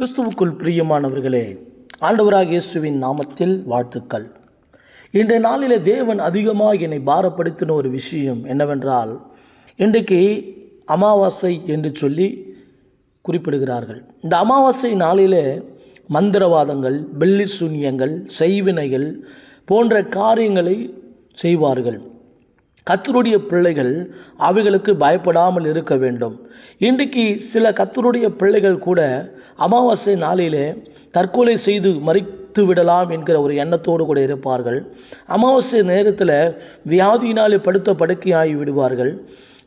கிறிஸ்துவுக்குள் பிரியமானவர்களே ஆண்டவராக இயேசுவின் நாமத்தில் வாழ்த்துக்கள். இன்றைய நாளில் தேவன் அதிகமாக என்னை பாரப்படுத்தின ஒரு விஷயம் என்னவென்றால் இன்றைக்கு அமாவாசை என்று சொல்லி குறிப்பிடுகிறார்கள். இந்த அமாவாசை நாளிலே மந்திரவாதங்கள் வெள்ளி சூன்யங்கள் செய்வினைகள் போன்ற காரியங்களை செய்வார்கள். கத்தருடைய பிள்ளைகள் அவைகளுக்கு பயப்படாமல் இருக்க வேண்டும். இன்றைக்கு சில கத்தருடைய பிள்ளைகள் கூட அமாவாசை நாளிலே தற்கொலை செய்து மறித்து விடலாம் என்கிற ஒரு எண்ணத்தோடு கூட இருப்பார்கள். அமாவாசை நேரத்தில் வியாதியினாலே படுத்த படுக்கையாகி விடுவார்கள்.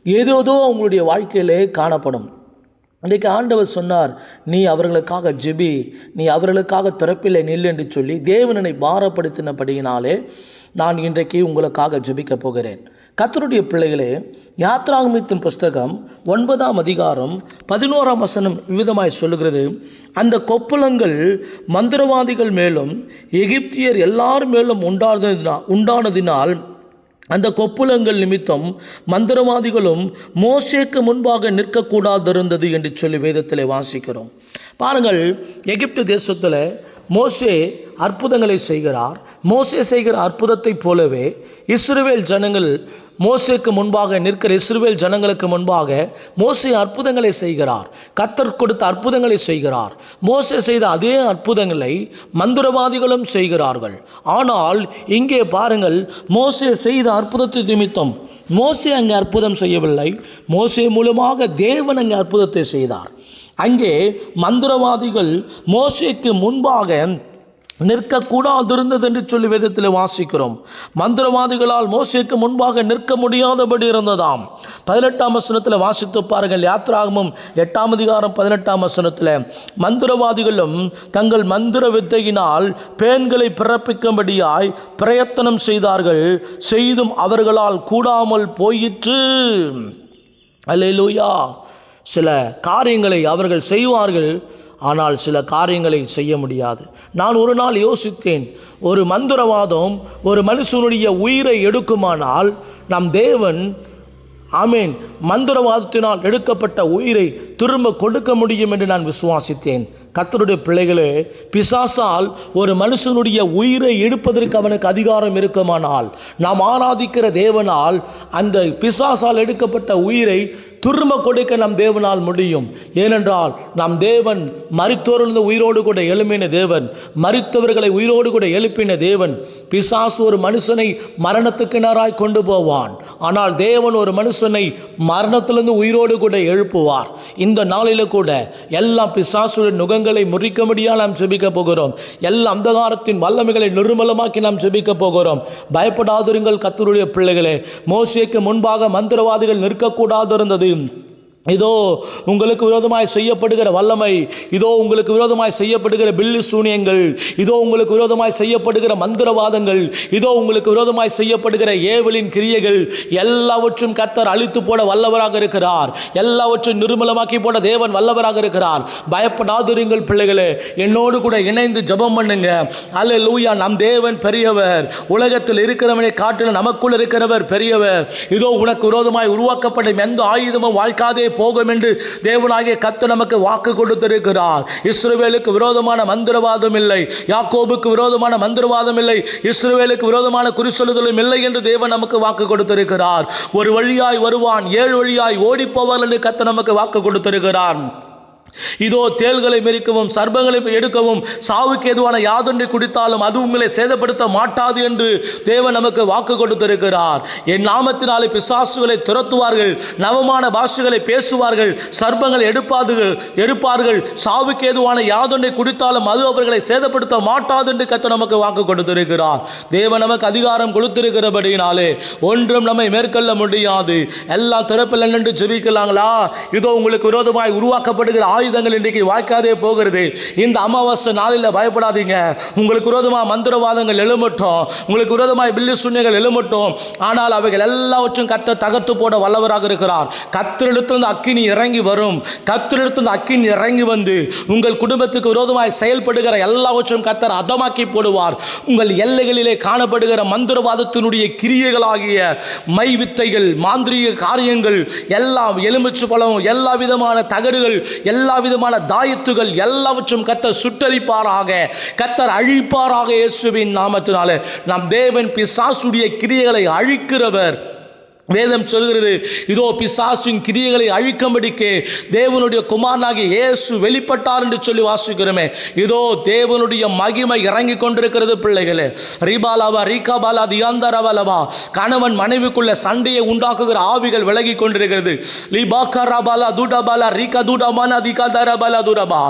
ஏதோதோ அவங்களுடைய வாழ்க்கையிலே காணப்படும். இன்றைக்கு ஆண்டவர் சொன்னார் நீ அவர்களுக்காக ஜெபி நீ அவர்களுக்காக திறப்பில்லை நில் என்று சொல்லி தேவனனை பாரப்படுத்தினபடியினாலே நான் இன்றைக்கு உங்களுக்காக ஜெபிக்கப் போகிறேன். கத்தருடைய பிள்ளைகளே யாத்ராகமித்தின் புஸ்தகம் ஒன்பதாம் அதிகாரம் பதினோராம் வசனம் விவிதமாய் சொல்லுகிறது. அந்த கொப்பளங்கள் மந்திரவாதிகள் மேலும் எகிப்தியர் எல்லார் மேலும் உண்டானதினா உண்டானதினால் அந்த கொப்புளங்கள் நிமித்தம் மந்திரவாதிகளும் மோசேக்கு முன்பாக நிற்கக்கூடாதிருந்தது என்று சொல்லி வேதத்தில் வாசிக்கிறோம். பாருங்கள் எகிப்து தேசத்தில் மோசே அற்புதங்களை செய்கிறார். மோசே செய்கிற அற்புதத்தைப் போலவே இஸ்ரேல் ஜனங்கள் மோசேக்கு முன்பாக நிற்கிற இஸ்ரேல் ஜனங்களுக்கு முன்பாக மோசே அற்புதங்களை செய்கிறார். கத்தர் கொடுத்த அற்புதங்களை செய்கிறார். மோசே செய்த அதே அற்புதங்களை மந்திரவாதிகளும் செய்கிறார்கள். ஆனால் இங்கே பாருங்கள் மோசே செய்த அற்புதத்தை நிமித்தம் மோசே அங்கே அற்புதம் செய்யவில்லை. மோசே மூலமாக தேவன் அங்கே அற்புதத்தை செய்தார். அங்கே மந்திரவாதிகள் மோசேக்கு முன்பாக நிற்கக்கூடாதிருந்தது என்று சொல்லி வேதத்தில் வாசிக்கிறோம். மந்திரவாதிகளால் மோசிக்கு முன்பாக நிற்க முடியாதபடி இருந்ததாம். பதினெட்டாம் வசனத்தில் வாசித்து பாருங்கள். யாத்ராகமும் எட்டாம் அதிகாரம் பதினெட்டாம் வசனத்தில் மந்திரவாதிகளும் தங்கள் மந்திர வித்தையினால் பேன்களை பிறப்பிக்கும்படியாய் பிரயத்தனம் செய்தார்கள். செய்தும் அவர்களால் கூடாமல் போயிற்று. அல்லேலூயா. சில காரியங்களை அவர்கள் செய்வார்கள். ஆனால் சில காரியங்களை செய்ய முடியாது. நான் ஒரு நாள் யோசித்தேன் ஒரு மந்திரவாதம் ஒரு மனுஷனுடைய உயிரை எடுக்குமானால் நம் தேவன் ஆமேன் மந்திரவாதத்தினால் எடுக்கப்பட்ட உயிரை திரும்ப கொடுக்க முடியும் என்று நான் விசுவாசித்தேன். கத்தருடைய பிள்ளைகளே பிசாசால் ஒரு மனுஷனுடைய உயிரை எடுப்பதற்கு அவனுக்கு அதிகாரம் இருக்குமானால் நாம் ஆராதிக்கிற தேவனால் அந்த பிசாசால் எடுக்கப்பட்ட உயிரை திரும்ப கொடுக்க நம் தேவனால் முடியும். ஏனென்றால் நம் தேவன் மறித்தோர்ந்த உயிரோடு கூட எழுப்பின தேவன் மறித்தவர்களை உயிரோடு கூட எழுப்பின தேவன். பிசாசு ஒரு மனுஷனை மரணத்துக்கு நேராய் கொண்டு போவான். ஆனால் தேவன் ஒரு மனுஷனை மரணத்திலிருந்து உயிரோடு கூட எழுப்புவார். இந்த நாளில் கூட எல்லா பிசாசுடைய நுகங்களை முறிக்க முடியாது நாம் செபிக்க போகிறோம். எல்லா அந்தகாரத்தின் வல்லமைகளை நிர்மலமாக்கி நாம் செபிக்கப் போகிறோம். பயப்படாதிருங்கள் கத்தருடைய பிள்ளைகளே. மோசியக்கு முன்பாக மந்திரவாதிகள் நிற்கக்கூடாது இருந்தது ลืม இதோ உங்களுக்கு விரோதமாய் செய்யப்படுகிற வல்லமை இதோ உங்களுக்கு விரோதமாய் செய்யப்படுகிற பில்லு சூனியங்கள் இதோ உங்களுக்கு விரோதமாய் செய்யப்படுகிற மந்திரவாதங்கள் இதோ உங்களுக்கு விரோதமாய் செய்யப்படுகிற ஏவலின் கிரியைகள் எல்லாவற்றும் கத்தர் அழித்து போட வல்லவராக இருக்கிறார். எல்லாவற்றையும் நிர்மலமாக்கி போட தேவன் வல்லவராக இருக்கிறார். பயப்படாதிருங்கள் பிள்ளைகளே என்னோடு கூட இணைந்து ஜெபம் பண்ணுங்க. அல்ல லூயா நம் தேவன் பெரியவர் உலகத்தில் இருக்கிறவனை காட்டிலும் நமக்குள் இருக்கிறவர் பெரியவர். இதோ உனக்கு விரோதமாய் உருவாக்கப்படும் எந்த ஆயுதமும் வாழ்க்காதே போகும் என்று தேவனாகிய கத்து நமக்கு வாக்கு கொடுத்திருக்கிறார். இஸ்ரவேலுக்கு விரோதமான மந்திரவாதம் இல்லை. யாக்கோபுக்கு விரோதமான மந்திரவாதம் இல்லை. இஸ்ரவேலுக்கு விரோதமான குறிச்சொல்லுதலும் இல்லை என்று தேவன் நமக்கு வாக்கு கொடுத்திருக்கிறார். ஒரு வழியாய் வருவான் ஏழு வழியாய் ஓடிப்போவார் என்று கத்து நமக்கு வாக்கு கொடுத்திருக்கிறான் இதோ தேள்களை மெரிக்கவும் சர்பங்களை எடுக்கவும் சாவுக்கு எதுவான யாதொன்றை குடித்தாலும் அது உங்களை சேதப்படுத்த மாட்டாது என்று தேவன் நமக்கு வாக்கு கொடுத்திருக்கிறார். என் நாமத்தினாலே பிசாசுகளை துரத்துவார்கள் நவமான பாஷைகளை பேசுவார்கள் சர்ப்பங்களை எடுப்பாது எடுப்பார்கள் சாவுக்கு எதுவான யாதொன்றை குடித்தாலும் அது அவர்களை சேதப்படுத்த மாட்டாது என்று கத்த நமக்கு வாக்கு கொடுத்திருக்கிறார். தேவன் நமக்கு அதிகாரம் கொடுத்திருக்கிறபடியினாலே ஒன்றும் நம்மை மேற்கொள்ள முடியாது. எல்லாம் திறப்பில் நின்று ஜெபிக்கலாங்களா? இதோ உங்களுக்கு விரோதமாய் உருவாக்கப்படுகிற ஆயுதங்கள் இன்றைக்கு வாய்க்காதே போகிறது. இந்த அமாவாசை நாளில் பயப்படாதீங்க. உங்களுக்கு விரோதமாக மந்திரவாதங்கள் எழுமட்டும். உங்களுக்கு விரோதமாக பில்லி சூன்யங்கள் எழுமட்டும். ஆனால் அவைகள் எல்லாவற்றும் கத்த தகர்த்து போட வல்லவராக இருக்கிறார். கத்திரிடத்திலிருந்து அக்கினி இறங்கி வரும். கத்திரிடத்திலிருந்து அக்கினி இறங்கி வந்து உங்கள் குடும்பத்துக்கு விரோதமாக செயல்படுகிற எல்லாவற்றும் கத்தர் அதமாக்கி போடுவார். உங்கள் எல்லைகளிலே காணப்படுகிற மந்திரவாதத்தினுடைய கிரியைகளாகிய மை வித்தைகள் மாந்திரீக காரியங்கள் எல்லாம் எலுமிச்சு பழம் எல்லா விதமான தகடுகள் எல்லா எல்லா விதமான தாயத்துகள் எல்லாவற்றும் கத்தர் சுட்டரிப்பாராக கத்தர் அழிப்பாராக இயேசுவின் நாமத்தினால. நம் தேவன் பிசாசுடைய கிரியைகளை அழிக்கிறவர். வேதம் சொல்கிறது இதோ பிசாசின் கிரியைகளை அழிக்கும்படிக்கு தேவனுடைய குமாரனாகிய இயேசு வெளிப்பட்டார் என்று சொல்லி வாசிக்கிறோமே. இதோ தேவனுடைய மகிமை இறங்கி கொண்டிருக்கிறது பிள்ளைகளே. ரிபாலாவா ரீகாபாலா தியாந்தரவலவா கணவன் மனைவிக்குள்ள சண்டையை உண்டாக்குகிற ஆவிகள் விலகி கொண்டிருக்கிறது. லிபாக்கராபாலா தூடபாலா ரீகா தூடமானா திகாதரபாலா தூடபா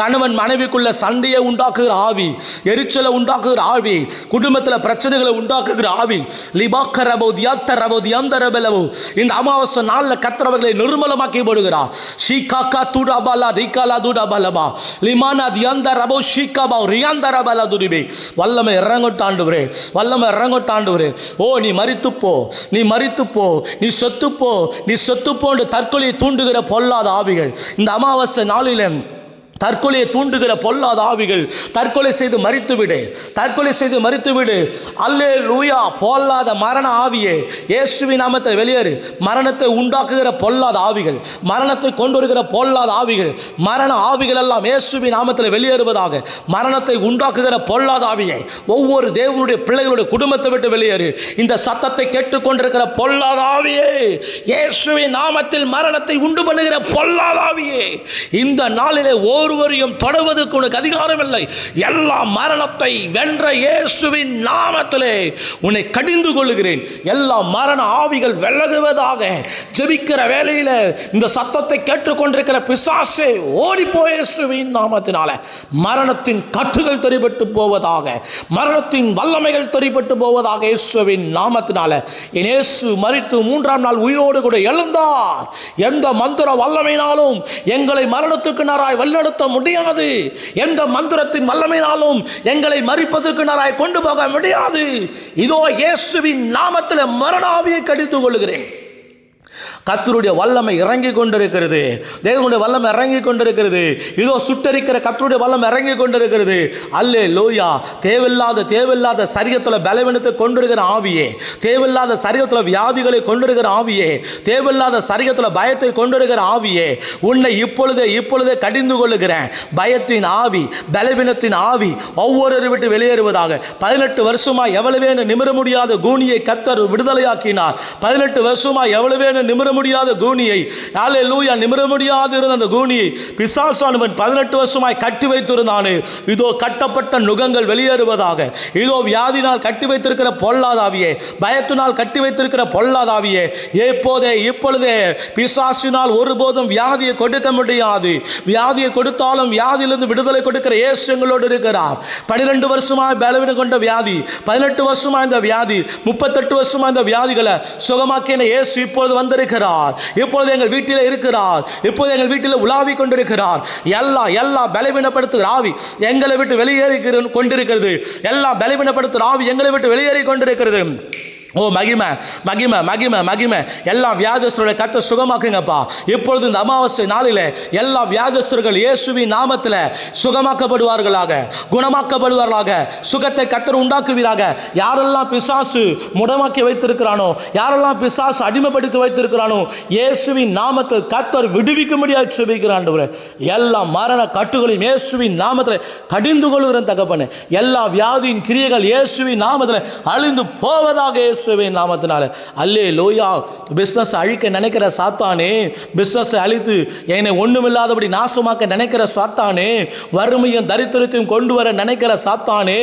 கணவன் மனைவிக்குள்ள சண்டையை உண்டாக்குகிற ஆவி எரிச்சலை உண்டாக்குகிற ஆவி குடும்பத்தில் பிரச்சனைகளை உண்டாக்குகிற ஆவி. லிபாக்கரபோ தியாத்தரபோ தியாந்தரபலவோ இந்த அமாவாசை நாளில் கத்திரவர்களை நிர்மலமாக்கி போடுகிறார் ஷீகாக்கா தூடாபாலா ரீகாலா தூடாபாலபா லிமானா தியாந்தரபோ ஷீகாபா ரியாந்தரபலா துடிபே வல்லமை இறங்கட்டாண்டுவரே வல்லமை இறங்கட்டாண்டுவரே ஓ நீ மரித்து போ நீ மரித்து போ நீ சொத்துப்போ போ நீ சொத்துப்போன்று தற்கொலையை தூண்டுகிற பொல்லாத ஆவிகள். இந்த அமாவாசை நாளிலே தற்கொலையை தூண்டுகிற பொல்லாத ஆவிகள் தற்கொலை செய்து மறித்துவிடு. தற்கொலை செய்து மறித்துவிடு. அல்லே லூயா பொல்லாத மரண ஆவியே இயேசுவி நாமத்தை வெளியேறு. மரணத்தை உண்டாக்குகிற பொல்லாத ஆவிகள் மரணத்தை கொண்டு வருகிற பொல்லாத ஆவிகள் மரண ஆவிகள் எல்லாம் இயேசுவி நாமத்தில் வெளியேறுவதாக. மரணத்தை உண்டாக்குகிற பொல்லாத ஆவியை ஒவ்வொரு தேவனுடைய பிள்ளைகளுடைய குடும்பத்தை விட்டு வெளியேறு. இந்த சத்தத்தை கேட்டுக்கொண்டிருக்கிற பொல்லாத ஆவியே இயேசுவின் நாமத்தில் மரணத்தை உண்டு பண்ணுகிற பொல்லாத ஆவியே. இந்த நாளிலே ஓ ஒருவரையும் தொடர்வதற்கு உனக்கு அதிகாரம் இல்லை எல்லா மரணத்தை வென்ற இயேசுவின் நாமத்திலே உன்னை கடிந்து கொள்கிறேன் எல்லா மரண ஆவிகள் விலகுவதாக ஜெபிக்கிற வேலையில் இந்த சத்தத்தை கேட்டுக்கொண்டிருக்கிற பிசாசே ஓடிப்போ இயேசுவின் நாமத்தினால. மரணத்தின் கட்டுகள் தெரிபட்டு போவதாக மரணத்தின் வல்லமைகள் தெரிபட்டு போவதாக இயேசுவின் நாமத்தினால. என் இயேசு மறித்து மூன்றாம் நாள் உயிரோடு கூட எழுந்தார். எந்த மந்திர வல்லமையினாலும் எங்களை மரணத்துக்கு நாராய் வழிநடத்த முடியாது. எந்த மந்திரத்தின் வல்லமையினாலும் எங்களை மறிப்பதற்கு நாராய் கொண்டு போக முடியாது. இதோ இயேசுவின் நாமத்தில் மரணாவியை கடித்து கடித்துக் கொள்கிறேன் கத்தருடைய வல்லமை இறங்கி கொண்டிருக்கிறது. தேவனுடைய வல்லமை இறங்கி கொண்டிருக்கிறது. இதோ சுட்டரிக்கிற கத்தருடைய வல்லமை இறங்கி கொண்டிருக்கிறது. அல்லே லோயா தேவையில்லாத தேவையில்லாத சரீரத்தில் பலவீனத்தை கொண்டிருக்கிற ஆவியே. தேவையில்லாத சரீரத்தில் வியாதிகளை கொண்டிருக்கிற ஆவியே. தேவையில்லாத சரீரத்தில் பயத்தை கொண்டிருக்கிற ஆவியே. உன்னை இப்பொழுதே இப்பொழுதே கடிந்து கொள்ளுகிறேன். பயத்தின் ஆவி பலவீனத்தின் ஆவி ஒவ்வொரு விட்டு வெளியேறுவதாக. பதினெட்டு வருஷமா எவ்வளவேன்னு நிமிர முடியாத கூனியை கத்தர் விடுதலையாக்கினார். பதினெட்டு வருஷமா எவ்வளவேன்னு நிமிர முடியாத கூனியை நாளே லூயா நிமிர முடியாது இருந்த அந்த கூனியை பிசாசானவன் பதினெட்டு வருஷமாய் கட்டி வைத்திருந்தானே. இதோ கட்டப்பட்ட நுகங்கள் வெளியேறுவதாக. இதோ வியாதினால் கட்டி வைத்திருக்கிற பொல்லாதாவியே பயத்தினால் கட்டி வைத்திருக்கிற பொல்லாதாவியே எப்போதே இப்பொழுதே பிசாசினால் ஒருபோதும் வியாதியை கொடுக்க முடியாது. வியாதியை கொடுத்தாலும் வியாதியிலிருந்து விடுதலை கொடுக்கிற இயேசு எங்களோடு இருக்கிறார். பனிரெண்டு வருஷமா பலவீனம் கொண்ட வியாதி பதினெட்டு வருஷமா இந்த வியாதி முப்பத்தெட்டு வருஷமா இந்த வியாதிகளை சுகமாக்கின இயேசு இப்போது வந்திருக்கிறார். இப்பொழுது எங்கள் வீட்டில் இருக்கிறார். இப்போது எங்கள் வீட்டில் உலாவி கொண்டிருக்கிறார். எல்லா எல்லா பலவீனப்படுத்துகிற ஆவி எங்களை விட்டு வெளியேறி கொண்டிருக்கிறது. எல்லா பலவீனப்படுத்துகிற ஆவி எங்களை விட்டு வெளியேறி கொண்டிருக்கிறது. ஓ மகிமை மகிமை மகிமை மகிமை. எல்லா வியாதஸ்தருடைய கத்த சுகமாக்குங்கப்பா. இப்பொழுது இந்த அமாவாசை நாளில் எல்லா வியாதஸ்தர்கள் இயேசுவின் நாமத்தில் சுகமாக்கப்படுவார்களாக குணமாக்கப்படுவார்களாக சுகத்தை கத்தர் உண்டாக்குவீராக. யாரெல்லாம் பிசாசு முடமாக்கி வைத்திருக்கிறானோ யாரெல்லாம் பிசாசு அடிமைப்படுத்தி வைத்திருக்கிறானோ இயேசுவின் நாமத்தில் கத்தர் விடுவிக்க முடியாது செபிக்கிறான் எல்லா மரண கட்டுகளையும் இயேசுவின் நாமத்தில் கடிந்து கொள்கிறேன் தகப்பனே. எல்லா வியாதியின் கிரியைகள் இயேசுவின் நாமத்தில் அழிந்து போவதாக இயேசுவின் நாமத்தினால. அல்லே லோயா பிஸ்னஸ் அழிக்க நினைக்கிற சாத்தானே பிஸ்னஸை அழித்து என்னை ஒண்ணுமில்லாதபடி நாசமாக்க நினைக்கிற சாத்தானே வறுமையும் தரித்திரத்தையும் கொண்டு வர நினைக்கிற சாத்தானே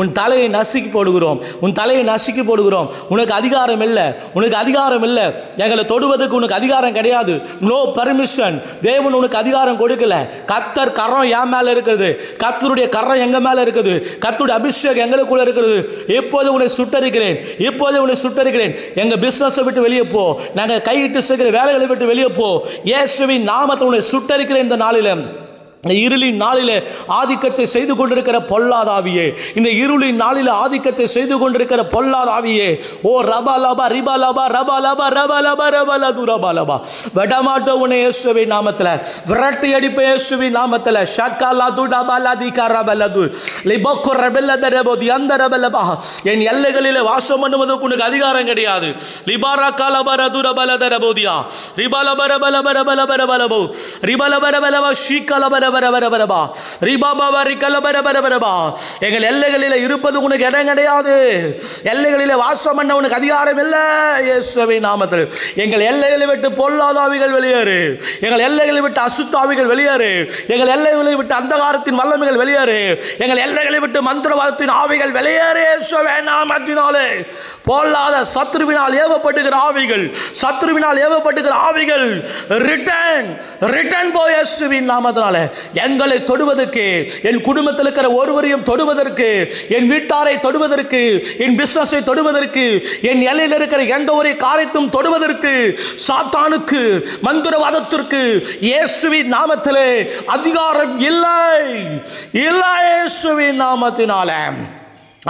உன் தலையை நசுக்கி போடுகிறோம். உன் தலையை நசுக்கி போடுகிறோம். உனக்கு அதிகாரம் இல்லை. உனக்கு அதிகாரம் இல்லை. எங்களை தொடுவதற்கு உனக்கு அதிகாரம் கிடையாது. நோ பர்மிஷன் தேவன் உனக்கு அதிகாரம் கொடுக்கல. கத்தர் கரம் என் மேல இருக்கிறது. கத்தருடைய கரம் எங்க மேல இருக்குது? கத்தருடைய அபிஷேகம் எங்களுக்குள்ள இருக்கிறது இப்போது உன்னை சுட்டரிக்கிறேன். இப்போது உன்னை சுட்டரிக்கிறேன் எங்க பிசினஸை விட்டு வெளியே போ. நாங்கள் கையிட்டு சேர்க்கிற வேலைகளை விட்டு வெளியே போ. இயேசுவின் நாமத்தை உன்னை சுட்டரிக்கிறேன் இந்த நாளிலும். இருளின் நாளிலே ஆதிக்கத்தை செய்து கொண்டிருக்கிற பொல்லாதாவியே இந்த இருளின் நாளில் ஆதிக்கத்தை செய்து கொண்டிருக்கிற பொல்லாதாவியே ஓ ரபா லபா ரிபா லபா ரபா லபா ரபா லபா ரபா லது ரபா லபா. விடமாட்டோம் உன இயேசுவி நாமத்தில். விரட்டி அடிப்ப இயேசுவி நாமத்தில். ஷக்கா லது டபா லதிகா ரபா லது. லிபோக்கு ரபெல்ல தரபோதி அந்த ரபலபா என் எல்லைகளில் வாசம் பண்ணுவதற்கு உனக்கு அதிகாரம் கிடையாது. லிபாரா காலபா ரது ரபல தரபோதியா ரிபல ரபல ரபல பர பல பர பலபோ ரிபல பர பலபா ஷீக்கல பர பர பர பரபா ரிபா பாபா ரிக்கல பர பர பரபா எங்கள் எல்லைகளில் இருப்பது உனக்கு இடம் கிடையாது எல்லைகளில் வாசம் பண்ண உனக்கு அதிகாரம் இல்லை இயேசுவை நாமத்தில் எங்கள் எல்லைகளை விட்டு பொல்லாதாவிகள் வெளியேறு எங்கள் எல்லைகளை விட்டு அசுத்தாவிகள் வெளியேறு எங்கள் எல்லைகளை விட்டு அந்தகாரத்தின் வல்லமைகள் வெளியேறு எங்கள் எல்லைகளை விட்டு மந்திரவாதத்தின் ஆவிகள் வெளியேறு இயேசுவை நாமத்தினாலே பொல்லாத சத்ருவினால் ஏவப்பட்டுகிற ஆவிகள் சத்ருவினால் ஏவப்பட்டுகிற ஆவிகள் ரிட்டர்ன் ரிட்டர்ன் போய் இயேசுவின் நாமத்தினாலே எங்களை தொடுவதற்கு என் குடும்பத்தில் இருக்கிற ஒருவரையும் தொடுவதற்கு என் வீட்டாரை தொடுவதற்கு என் பிசினஸை தொடுவதற்கு என் எல்லையில் இருக்கிற எந்த ஒரு காரியத்தும் தொடுவதற்கு சாத்தானுக்கு மந்திரவாதத்திற்கு இயேசுவின் நாமத்திலே அதிகாரம் இல்லை. இல்லை இயேசுவின் நாமத்தினால.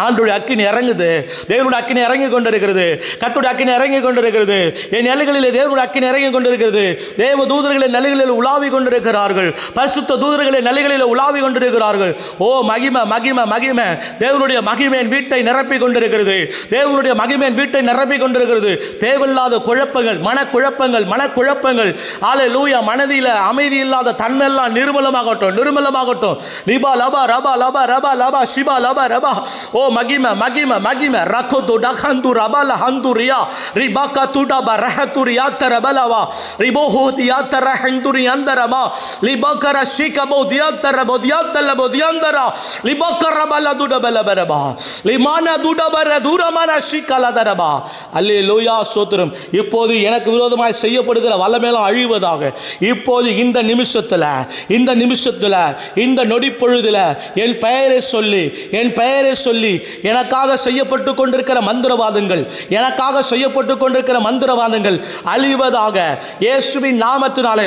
ஆண்டுடைய அக்கினி இறங்குது. தேவனுடைய அக்கினி இறங்கி கொண்டிருக்கிறது. கத்துடைய அக்கினி இறங்கி கொண்டிருக்கிறது. என் நிலைகளில் தேவனுடைய அக்கினி இறங்கி கொண்டிருக்கிறது. தேவ தூதர்களை நிலைகளில் உலாவி கொண்டிருக்கிறார்கள். பரிசுத்த தூதர்களை நிலைகளில் உலாவி கொண்டிருக்கிறார்கள். ஓ மகிமை மகிமை மகிமை. தேவனுடைய மகிமையின் வீட்டை நிரப்பி கொண்டிருக்கிறது. தேவனுடைய மகிமையின் வீட்டை நிரப்பி கொண்டிருக்கிறது. தேவையில்லாத குழப்பங்கள் மனக்குழப்பங்கள் மனக்குழப்பங்கள். ஆலை லூயா மனதில் அமைதி இல்லாத தன்மெல்லாம் நிர்மலமாகட்டும் நிர்மலமாகட்டும். லிபா லபா ரபா லபா ரபா லபா சிபா லபா ரபா. ஓ மகிம மகிம மகிம ரகோது ஹந்து ரபல ஹந்துரியா ரிபாக்கா துடப ரஹதுரியா தரபலவா ரிபோஹோ தியாத்தர ஹந்துரி அந்தரமா லிபக்கர ஷிகபோ தியாத்தர போதியாத்தல போதியாந்தர லிபக்கர பல துடபல பரபா லிமான துடபர தூரமான ஷிகல தரபா அல்லே லோயா சோத்திரம் இப்போது எனக்கு விரோதமாய் செய்யப்படுகிற வல்லமேலாம் அழிவதாக. இப்போது இந்த நிமிஷத்தில் இந்த நிமிஷத்தில் இந்த நொடி பொழுதுல என் பெயரை சொல்லி என் பெயரை சொல்லி எனக்காக செய்யப்பட்டு கொண்டிருக்கிற மந்திரவாதங்கள் எனக்காக செய்யப்பட்டு கொண்டிருக்கிற மந்திரவாதங்கள் அழிவதாக இயேசுவின் நாமத்தினாலே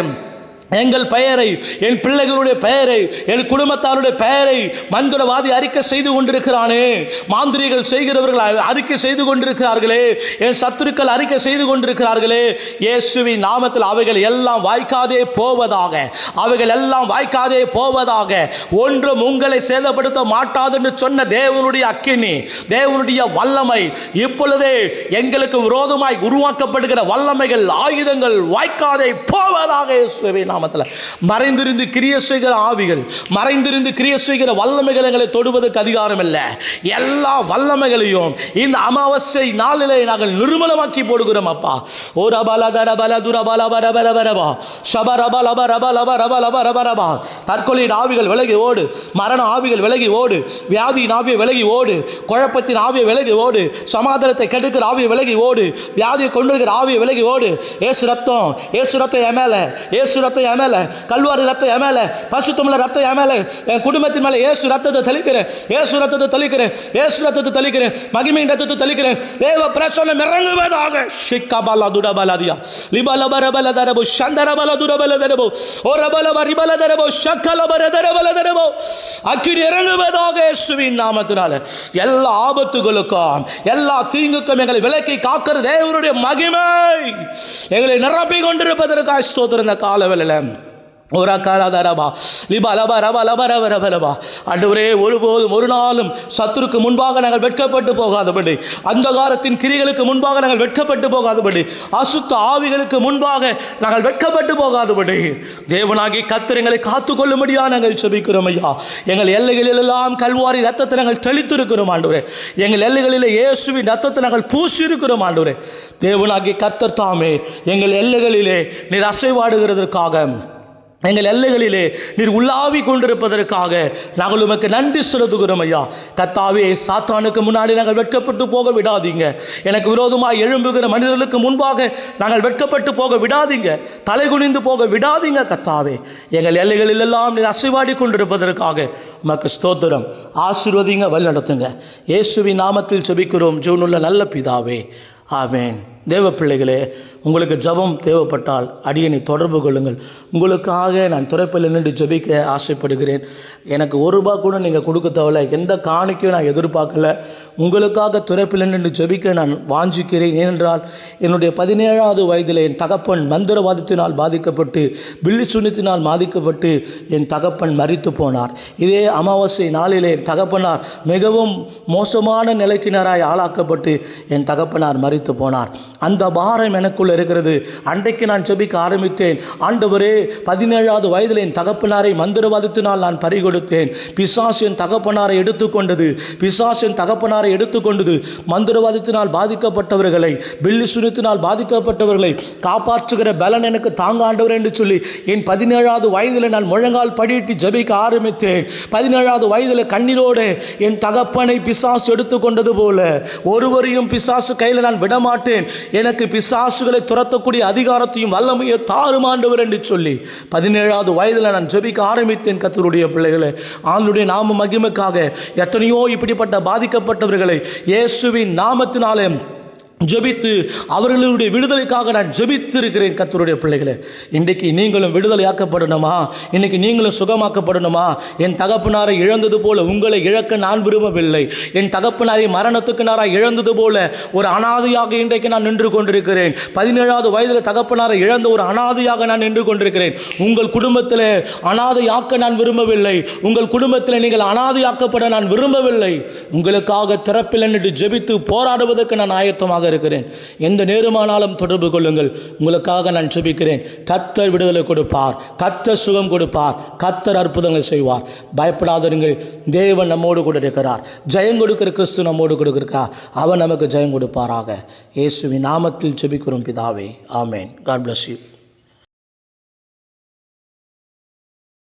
எங்கள் பெயரை என் பிள்ளைகளுடைய பெயரை என் குடும்பத்தாருடைய பெயரை மந்திரவாதி அறிக்கை செய்து கொண்டிருக்கிறானே. மாந்திரிகள் செய்கிறவர்கள் அறிக்கை செய்து கொண்டிருக்கிறார்களே. என் சத்துருக்கள் அறிக்கை செய்து கொண்டிருக்கிறார்களே. இயேசுவின் நாமத்தில் அவைகள் எல்லாம் வாய்க்காதே போவதாக அவைகள் எல்லாம் வாய்க்காதே போவதாக ஒன்றும் உங்களை சேதப்படுத்த மாட்டாது என்று சொன்ன தேவனுடைய அக்கினி தேவனுடைய வல்லமை இப்பொழுதே எங்களுக்கு விரோதமாய் உருவாக்கப்படுகிற வல்லமைகள் ஆயுதங்கள் வாய்க்காதே போவதாக இயேசுவின் நாமத்தில். மறைந்திருந்து கிரிய செய்கிற ஆவிகள் மறைந்திருந்து கிரிய செய்கிற வல்லமைகள் எங்களை தொடுவதற்கு அதிகாரம் இல்லை எல்லா வல்லமைகளையும் இந்த அமாவாசை நாளிலே நாங்கள் நிர்மலமாக்கி போடுகிறோம் அப்பா. ஓ ரபல தரபல துரபல துர பல பர பர பரபா ஷப ரப லப ரப லப ரப லப ரப ரபா தற்கொலையின் ஆவிகள் விலகி ஓடு. மரண ஆவிகள் விலகி ஓடு. வியாதியின் ஆவியை விலகி ஓடு. குழப்பத்தின் ஆவியை விலகி ஓடு. சமாதானத்தை கெடுக்கிற ஆவியை விலகி ஓடு. வியாதியை கொண்டு வருகிற ஆவியை விலகி ஓடு. ஏசு ரத்தம் ஏசு ரத்தம் என் மேலே. ஏசு ரத்தம் என் மேல கல்வாரி ரத்தம் என் மேல பசுத்தமிழ ரத்தம் என் மேல என் குடும்பத்தின் மேல ஏசு ரத்தத்தை தெளிக்கிறேன். ஏசு ரத்தத்தை தெளிக்கிறேன். ஏசு ரத்தத்தை தெளிக்கிறேன். மகிமையின் ரத்தத்தை தெளிக்கிறேன். தேவ பிரசன்னம் இறங்குவதாக. ஷிக்கபல துடபலதியா. லிபல பரபல தரபு சந்தரபல துரபல தரபு ஓரபல வரிபல தரபு ஷக்கல பர தரபல தரபு அக்கினி இறங்குவதாக இயேசுவின் நாமத்தினால. எல்லா ஆபத்துகளுக்கும் எல்லா தீங்குக்கும் எங்களை விலக்கி காக்கிற தேவனுடைய மகிமை எங்களை நிரப்பி கொண்டிருப்பதற்காக ஸ்தோத்திரம். இந்த காலவெளியில் ஒரு அக்காலாதாரபா லிபா லபா ரபா லபா ரப ரப ரபா ஆண்டவரே ஒருபோதும் ஒரு நாளும் சத்துருக்கு முன்பாக நாங்கள் வெட்கப்பட்டு போகாதபடி அந்தகாரத்தின் கிரிகளுக்கு முன்பாக நாங்கள் வெட்கப்பட்டு போகாதபடி அசுத்த ஆவிகளுக்கு முன்பாக நாங்கள் வெட்கப்பட்டு போகாதபடி தேவனாகி கத்திரங்களை காத்துக்கொள்ளும்படியா நாங்கள் செபிக்கிறோம் ஐயா. எங்கள் எல்லைகளிலெல்லாம் கல்வாரி ரத்தத்தை நாங்கள் தெளித்திருக்கிறோம் ஆண்டவரே. எங்கள் எல்லைகளில் இயேசுவின் ரத்தத்தை நாங்கள் பூசியிருக்கிறோம் ஆண்டவரே. தேவனாகி கர்த்தர் தாமே எங்கள் எல்லைகளிலே நீர் அசைவாடுகிறதற்காக எங்கள் எல்லைகளிலே நீர் உள்ளாவி கொண்டிருப்பதற்காக நாங்கள் உமக்கு நன்றி செலுத்துகிறோம் ஐயா. கத்தாவே சாத்தானுக்கு முன்னாடி நாங்கள் வெட்கப்பட்டு போக விடாதீங்க. எனக்கு விரோதமாக எழும்புகிற மனிதர்களுக்கு முன்பாக நாங்கள் வெட்கப்பட்டு போக விடாதீங்க. தலை குனிந்து போக விடாதீங்க கத்தாவே. எங்கள் எல்லைகளிலெல்லாம் நீர் அசைவாடி கொண்டிருப்பதற்காக உமக்கு ஸ்தோத்திரம். ஆசீர்வதிங்க வழி நடத்துங்க இயேசுவின் நாமத்தில் செபிக்கிறோம் ஜூனுள்ள நல்ல பிதாவே. ஆமேன். தேவ பிள்ளைகளே உங்களுக்கு ஜபம் தேவைப்பட்டால் அடியனை தொடர்பு கொள்ளுங்கள். உங்களுக்காக நான் துறைப்பில் நின்று ஜபிக்க ஆசைப்படுகிறேன். எனக்கு ஒரு ரூபா கூட நீங்கள் கொடுக்க தேவையில்ல. எந்த காணிக்கையும் நான் எதிர்பார்க்கல. உங்களுக்காக துறைப்பில் நின்று ஜபிக்க நான் வாஞ்சிக்கிறேன். ஏனென்றால் என்னுடைய பதினேழாவது வயதில் என் தகப்பன் மந்திரவாதத்தினால் பாதிக்கப்பட்டு பில்லி சுனித்தினால் பாதிக்கப்பட்டு என் தகப்பன் மறித்து போனார். இதே அமாவாசை நாளிலே என் தகப்பனார் மிகவும் மோசமான நிலைக்கினராய் ஆளாக்கப்பட்டு என் தகப்பனார் மறித்து போனார். அந்த பாரம் எனக்குள் இருக்கிறது. அன்றைக்கு நான் ஜெபிக்க ஆரம்பித்தேன். ஆண்டவரே பதினேழாவது வயதில் என் தகப்பனாரை மந்திரவாதத்தினால் நான் பறிகொடுத்தேன். பிசாசு என் தகப்பனாரை எடுத்துக்கொண்டது. பிசாசு என் தகப்பனாரை எடுத்துக்கொண்டது. மந்திரவாதத்தினால் பாதிக்கப்பட்டவர்களை பில்லி சுனித்தினால் பாதிக்கப்பட்டவர்களை காப்பாற்றுகிற பலன் எனக்கு தாங்க ஆண்டவர் என்று சொல்லி என் பதினேழாவது வயதில் நான் முழங்கால் படியிட்டு ஜெபிக்க ஆரம்பித்தேன். பதினேழாவது வயதில் கண்ணீரோடு என் தகப்பனை பிசாசு எடுத்துக்கொண்டது போல ஒருவரையும் பிசாசு கையில் நான் விடமாட்டேன். எனக்கு பிசாசுகளை துரத்தக்கூடிய அதிகாரத்தையும் வல்லமையை தாறுமாண்டவர் என்று சொல்லி பதினேழாவது வயதில் நான் ஜெபிக்க ஆரம்பித்தேன் கத்தருடைய பிள்ளைகளை. ஆளுடைய நாம மகிமைக்காக எத்தனையோ இப்படிப்பட்ட பாதிக்கப்பட்டவர்களை இயேசுவின் நாமத்தினாலே ஜெபித்து அவர்களுடைய விடுதலைக்காக நான் ஜெபித்து இருக்கிறேன் கத்தருடைய பிள்ளைகளே. இன்றைக்கு நீங்களும் விடுதலையாக்கப்படணுமா? இன்றைக்கு நீங்களும் சுகமாக்கப்படணுமா? என் தகப்பனாரை இழந்தது போல உங்களை இழக்க நான் விரும்பவில்லை. என் தகப்பனாரை மரணத்துக்கு நாராக இழந்தது போல ஒரு அனாதையாக இன்றைக்கு நான் நின்று கொண்டிருக்கிறேன். பதினேழாவது வயதில் தகப்பனாரை இழந்த ஒரு அனாதையாக நான் நின்று கொண்டிருக்கிறேன். உங்கள் குடும்பத்தில் அனாதையாக்க நான் விரும்பவில்லை. உங்கள் குடும்பத்தில் நீங்கள் அனாதையாக்கப்பட நான் விரும்பவில்லை. உங்களுக்காக திறப்பில் நின்று ஜெபித்து போராடுவதற்கு நான் ஆயத்தமாக இருக்கிறேன். எந்த நேரமானாலும் தொடர்பு கொள்ளுங்கள். உங்களுக்காக நான் சுபிக்கிறேன் கத்தர் விடுதலை கொடுப்பார். கத்தர் சுகம் கொடுப்பார். கத்தர் அற்புதங்களை செய்வார். பயப்படாதருங்கள். தேவன் நம்மோடு கூட இருக்கிறார். ஜெயம் கொடுக்கிற கிறிஸ்து நம்மோடு கூட அவன் நமக்கு ஜெயம் கொடுப்பாராக. இயேசுவின் நாமத்தில் சுபிக்கிறோம் பிதாவே. ஆமேன். God bless you